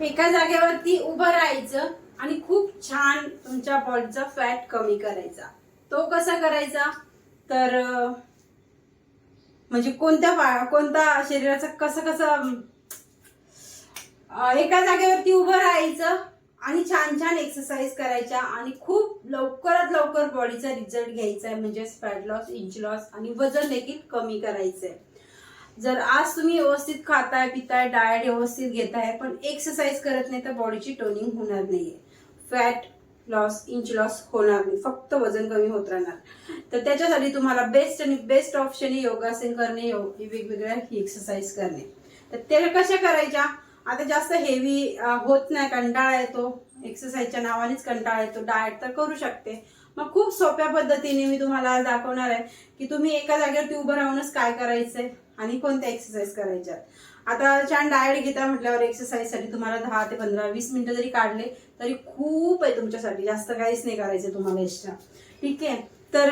एका जागेवरती उभं राहायचं आणि खूप छान तुमच्या बॉडीचा फॅट कमी करायचा. तो कसा करायचा? तर म्हणजे कोणत्या कोणता शरीराचा कसं कसं एका जागेवरती उभं राहायचं आणि छान छान एक्सरसाइज करायच्या आणि खूप लवकरात लवकर बॉडीचा रिझल्ट घ्यायचा आहे. म्हणजे फॅट लॉस इंच लॉस आणि वजन देखील कमी करायचंय. जर आज तुम्ही व्यवस्थित खाताय पिताय डाएट व्यवस्थित घेताय पण एक्सरसाइज करत नाही तर बॉडीची टोनिंग होणार नाहीये. फॅट लॉस इंच लॉस होणार नाही. फक्त वजन कमी होत राहणार. तर त्याच्यासाठी तुम्हाला बेस्ट आणि बेस्ट ऑप्शन योगासन करणे योग- वेगवेगळ्या एक्सरसाइज करणे. तर त्याला कशा करायच्या? आता जास्त हेवी होत नाही कंटाळा येतो. एक्सरसाइजच्या नावानेच कंटाळा येतो. डाएट तर करू शकते. मग खूप सोप्या पद्धतीने मी तुम्हाला आज दाखवणार आहे की तुम्ही एका जागेवरती उभं राहूनच काय करायचंय. आणि कोणत्या एक्सरसाइज करायच्या आता छान डायट घेता म्हटल्यावर एक्सरसाइजसाठी तुम्हाला दहा ते पंधरा वीस मिनिटं जरी काढले तरी खूप आहे तुमच्यासाठी. जास्त काहीच नाही करायचं तुम्हाला एक्स्ट्रा ठीक आहे? तर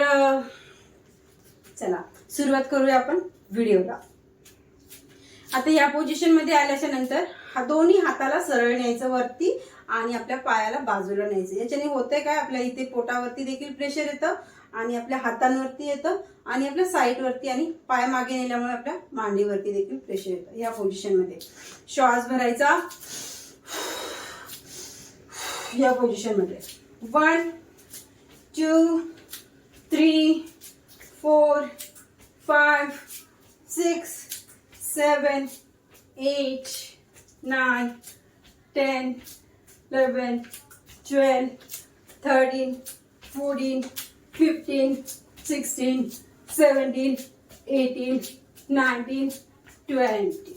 चला सुरुवात करूया आपण व्हिडिओला. आता या पोझिशनमध्ये आल्याच्यानंतर हा दोन्ही हाताला सरळ न्यायचं वरती आणि आपल्या पायाला बाजूला न्यायचं. याच्याने होतंय काय? आपल्या इथे पोटावरती देखील प्रेशर येतं आणि आपल्या हातांवरती येतं आणि आपल्या साईडवरती आणि पाय मागे नेल्यामुळे आपल्या मांडीवरती देखील प्रेशर येतं. या पोझिशनमध्ये श्वास भरायचा. या पोझिशनमध्ये one two three four five six seven eight nine ten eleven twelve thirteen fourteen fifteen, sixteen, seventeen, eighteen, nineteen, twenty.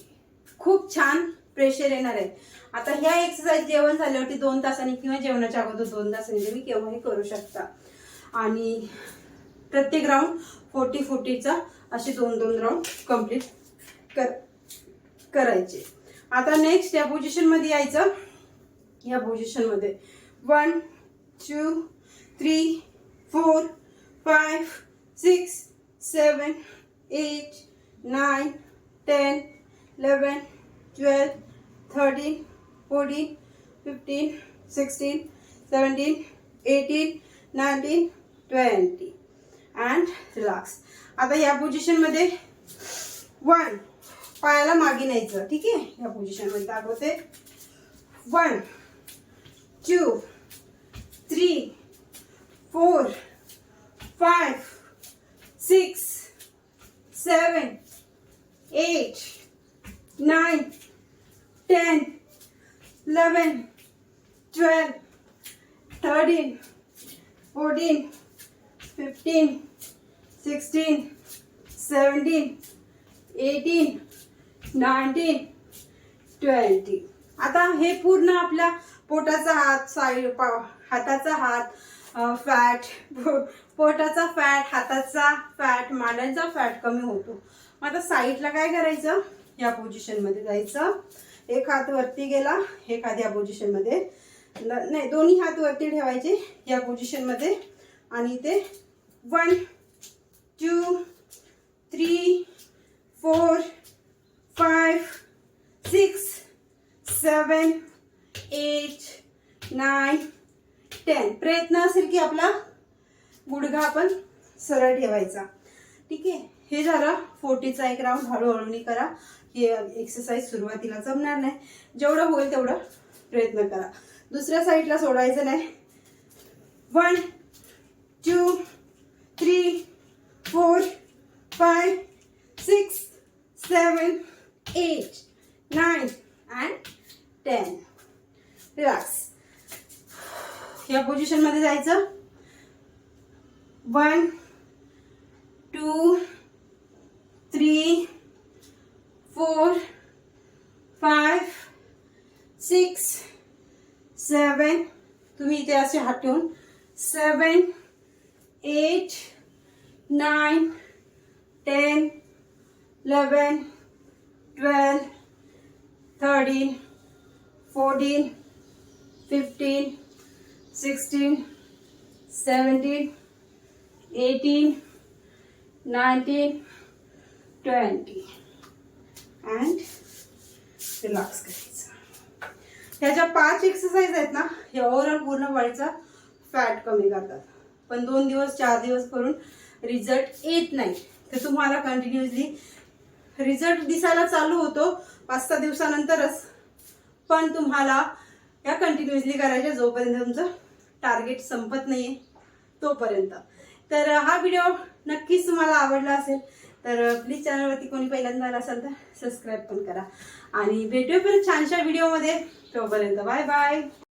खूप छान प्रेशर येणार आहे. आता ह्या एक्सरसाइज जेवण झाल्यावरती दोन तासांनी किंवा जेवणाच्या अगोदर दोन तासांनी तुम्ही केव्हाही करू शकता. आणि प्रत्येक राऊंड फोर्टी फोर्टीचा असे दोन दोन राऊंड कंप्लीट कर करायचे. आता नेक्स्ट या पोझिशनमध्ये यायचं. या पोझिशनमध्ये one two three four five six seven eight, nine ten eleven, twelve thirteen fourteen, fifteen sixteen seventeen, eighteen nineteen, twenty and relax आता या पोझिशनमध्ये वन पायाला मागे न्यायचं. ठीक आहे? या पोझिशनमध्ये दाखवते. One two three four five six seven eight nine ten eleven twelve thirteen fourteen fifteen sixteen seventeen eighteen nineteen twenty आता हे पूर्ण आपल्या पोटाचा हात साईड पाव हाताचा हात फॅट पोटाचा फॅट हाताचा फॅट मांड्यांचा फॅट कमी होतो. मग आता साईडला काय करायचं? या पोझिशनमध्ये जायचं. एक हात वरती गेला एक हात या पोझिशनमध्ये न- नाही दोन्ही हात वरती ठेवायचे या पोझिशनमध्ये आणि ते one two three four five six seven eight nine ten प्रयत्न असेल की आपला गुडघा आपण सरळ ठेवायचा. ठीक आहे? हे झालं. फोर्टीचा एक राऊंड हळूहळूनी करा. हे एक्सरसाइज सुरुवातीला जमणार नाही. जेवढं होईल तेवढं प्रयत्न करा. दुसऱ्या साईडला सोडायचं नाही. One two three four five six seven eight nine and ten relax या पोझिशनमध्ये जायचं. One two three four five six seven तुम्ही इथे असे हात ठेवून. Seven eight nine ten eleven twelve thirteen fourteen fifteen sixteen seventeen eighteen nineteen twenty. And relax करायचं ह्या ज्या पाच एक्सरसाइज आहेत ना हे ओव्हरऑल पूर्ण बॉडीचा फॅट कमी करतात. पण दोन दिवस चार दिवस करून रिझल्ट येत नाही. तर तुम्हाला कंटिन्युअसली रिझल्ट दिसायला चालू होतो पाच सहा दिवसानंतरच. पण तुम्हाला या कंटिन्युअसली करायच्या जोपर्यंत तुमचं टार्गेट संपत नाहीये तोपर्यंत. तर हा व्हिडिओ नक्कीच तुम्हाला आवडला असेल तर प्लीज चॅनलवरती कोणी पहिल्यांदा आला असेल तर सबस्क्राईब पण करा. आणि भेटूया परत छानशा व्हिडिओमध्ये तोपर्यंत बाय बाय